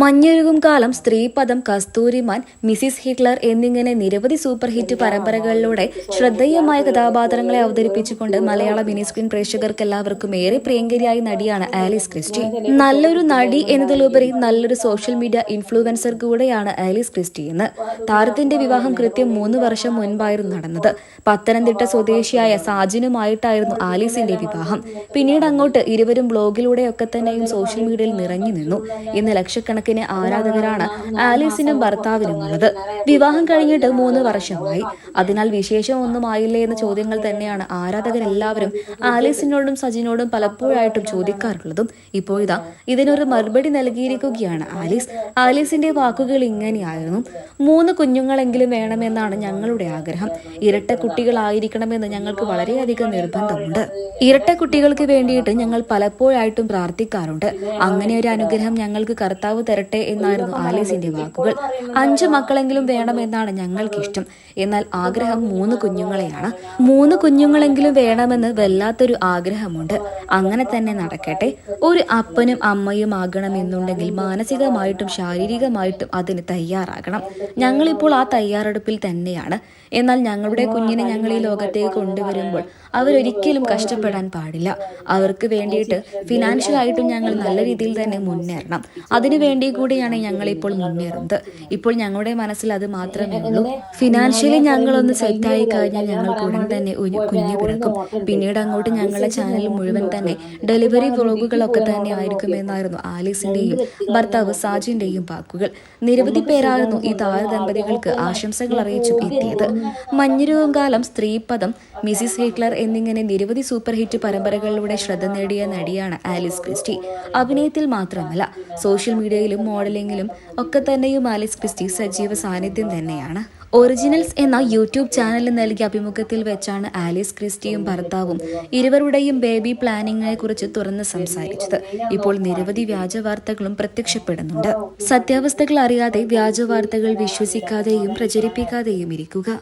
മഞ്ഞൊഴുകും കാലം സ്ത്രീപദം Kasthooriman Mrs Hitler എന്നിങ്ങനെ നിരവധി സൂപ്പർ ഹിറ്റ് പരമ്പരകളിലൂടെ ശ്രദ്ധേയമായ കഥാപാത്രങ്ങളെ അവതരിപ്പിച്ചുകൊണ്ട് മലയാള മിനിസ്ക്രീൻ പ്രേക്ഷകർക്ക് എല്ലാവർക്കും ഏറെ പ്രിയങ്കരിയായ നടിയാണ് ആലിസ് ക്രിസ്റ്റി. നല്ലൊരു നടി എന്നതിലുപരി നല്ലൊരു സോഷ്യൽ മീഡിയ ഇൻഫ്ലുവൻസർ കൂടെയാണ് ആലിസ് ക്രിസ്റ്റി എന്ന്. താരത്തിന്റെ വിവാഹം കൃത്യം മൂന്ന് വർഷം മുൻപായിരുന്നു നടന്നത്. പത്തനംതിട്ട സ്വദേശിയായ സാജിനുമായിട്ടായിരുന്നു ആലീസിന്റെ വിവാഹം. പിന്നീട് അങ്ങോട്ട് ഇരുവരും ബ്ലോഗിലൂടെയൊക്കെ തന്നെയും സോഷ്യൽ മീഡിയയിൽ നിറഞ്ഞു നിന്നു. ഇന്ന് ലക്ഷക്കണക്കിന് ആരാധകരാണ് ആലീസിനും ഭർത്താവിനും ഉള്ളത് വിവാഹം കഴിഞ്ഞിട്ട് മൂന്ന് വർഷമായി അതിനാൽ വിശേഷം ഒന്നും ആയില്ലേ എന്ന ചോദ്യങ്ങൾ തന്നെയാണ് ആരാധകരെല്ലാവരും ആലീസിനോടും സജിനോടും പലപ്പോഴായിട്ടും ചോദിക്കാറുള്ളതും ഇപ്പോൾ ഇതാ ഇതിനൊരു മറുപടി നൽകിയിരിക്കുകയാണ് ആലീസ് ആലീസിന്റെ വാക്കുകൾ ഇങ്ങനെയായിരുന്നു മൂന്ന് കുഞ്ഞുങ്ങളെങ്കിലും വേണമെന്നാണ് ഞങ്ങളുടെ ആഗ്രഹം ഇരട്ട കുട്ടികളായിരിക്കണമെന്ന് ഞങ്ങൾക്ക് വളരെയധികം നിർബന്ധമുണ്ട് ഇരട്ട കുട്ടികൾക്ക് വേണ്ടിയിട്ട് ഞങ്ങൾ പലപ്പോഴായിട്ടും പ്രാർത്ഥിക്കാറുണ്ട് അങ്ങനെ ഒരു അനുഗ്രഹം ഞങ്ങൾക്ക് കർത്താവ് തരട്ടെ എന്നായിരുന്നു ആലീസിന്റെ വാക്കുകൾ. അഞ്ചു മക്കളെങ്കിലും വേണമെന്നാണ് ഞങ്ങൾക്കിഷ്ടം. എന്നാൽ ആഗ്രഹം മൂന്ന് കുഞ്ഞുങ്ങളെയാണ്. മൂന്ന് കുഞ്ഞുങ്ങളെങ്കിലും വേണമെന്ന് വല്ലാത്തൊരു ആഗ്രഹമുണ്ട്. അങ്ങനെ തന്നെ നടക്കട്ടെ. ഒരു അപ്പനും അമ്മയും ആകണമെന്നുണ്ടെങ്കിൽ മാനസികമായിട്ടും ശാരീരികമായിട്ടും അതിന് തയ്യാറാകണം. ഞങ്ങളിപ്പോൾ ആ തയ്യാറെടുപ്പിൽ തന്നെയാണ്. എന്നാൽ ഞങ്ങളുടെ കുഞ്ഞിനെ ഞങ്ങൾ ഈ ലോകത്തേക്ക് കൊണ്ടുവരുമ്പോൾ അവരൊരിക്കലും കഷ്ടപ്പെടാൻ പാടില്ല. അവർക്ക് വേണ്ടിയിട്ട് ഫിനാൻഷ്യലായിട്ടും ഞങ്ങൾ നല്ല രീതിയിൽ തന്നെ മുന്നേറണം. അതിനു വേണ്ടി കൂടിയാണ് ഞങ്ങൾ ഇപ്പോൾ മുന്നേറുന്നത്. ഇപ്പോൾ ഞങ്ങളുടെ മനസ്സിൽ അത് മാത്രമേ ഉള്ളൂ. ഫിനാൻഷ്യലി ഞങ്ങളൊന്ന് സെറ്റായി കഴിഞ്ഞാൽ ഞങ്ങൾക്ക് ഉടൻ തന്നെ ഒരു കുഞ്ഞു പിറക്കും. പിന്നീട് അങ്ങോട്ട് ഞങ്ങളുടെ ചാനൽ മുഴുവൻ തന്നെ ഡെലിവറി വ്ളോഗുകളൊക്കെ തന്നെ ആയിരിക്കുമെന്നായിരുന്നു ആലീസിന്റെയും ഭർത്താവ് സാജിന്റെയും വാക്കുകൾ. നിരവധി പേരായിരുന്നു ഈ താര ദമ്പതികൾക്ക് ആശംസകൾ അറിയിച്ചു എത്തിയത്. മഞ്ഞുരുവം കാലം സ്ത്രീപദം മിസിസ് ഹിറ്റ്ലർ എന്നിങ്ങനെ നിരവധി സൂപ്പർ ഹിറ്റ് പരമ്പരകളിലൂടെ ശ്രദ്ധ നേടിയ നടിയാണ് ആലിസ് ക്രിസ്റ്റി. അഭിനയത്തിൽ മാത്രമല്ല സോഷ്യൽ മീഡിയയിലും മോഡലിംഗിലും ഒക്കെ തന്നെയും ആലിസ് ക്രിസ്റ്റി സജീവ സാന്നിധ്യം തന്നെയാണ്. ഒറിജിനൽസ് എന്ന യൂട്യൂബ് ചാനലിൽ നൽകിയ അഭിമുഖത്തിൽ വെച്ചാണ് ആലിസ് ക്രിസ്റ്റിയും ഭർത്താവും ഇരുവരുടെയും ബേബി പ്ലാനിങ്ങിനെ കുറിച്ച് തുറന്ന് സംസാരിച്ചത്. ഇപ്പോൾ നിരവധി വ്യാജ വാർത്തകളും പ്രത്യക്ഷപ്പെടുന്നുണ്ട്. സത്യാവസ്ഥകൾ അറിയാതെ വ്യാജ വാർത്തകൾ വിശ്വസിക്കാതെയും പ്രചരിപ്പിക്കാതെയും ഇരിക്കുക.